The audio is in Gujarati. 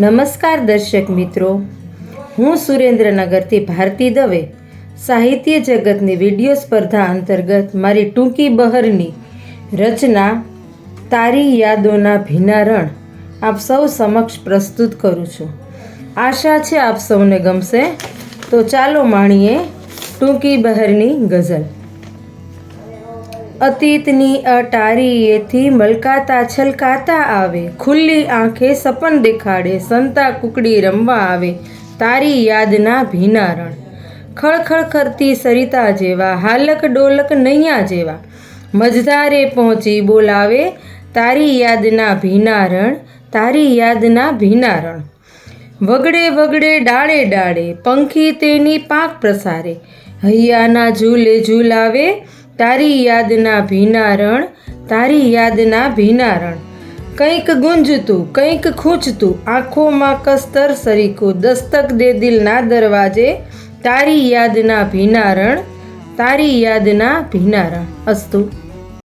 નમસ્કાર દર્શક મિત્રો. હું સુરેન્દ્રનગરથી ભારતી દવે. સાહિત્ય જગતની વીડિયો સ્પર્ધા અંતર્ગત મારી ટૂંકી બહરની રચના તારી યાદોના ભીના રણ આપ સૌ સમક્ષ પ્રસ્તુત કરું છું. આશા છે આપ સૌને ગમશે. તો ચાલો માણીએ ટૂંકી બહરની ગઝલ. અતીતની અટારીએથી મલકાતા છલકાતા આવે. ખુલ્લી આંખે સપન દેખાડે, સંતા કુકડી રમવા આવે. તારી યાદના ભીનારણ. ખળખળ કરતી સરિતા જેવા, હાલક ડોલક નૈયા જેવા. મજધારે પહોંચી બોલાવે, તારી યાદના ભીનારણ, તારી યાદના ભીનારણ. વગડે વગડે ડાળે ડાળે પંખી તેની પાંખ પ્રસારે. હૈયાના ઝૂલે ઝૂલાવે તારી યાદના ભીના રણ તારી યાદના ભીના રણ કંઈક ગુંજતું, કંઈક ખૂંચતું, આંખોમાં કસ્તર સરીકું દસ્તક દે દિલના દરવાજે તારી યાદના ભીનારણ, તારી યાદના ભીનારણ. અસ્તુ.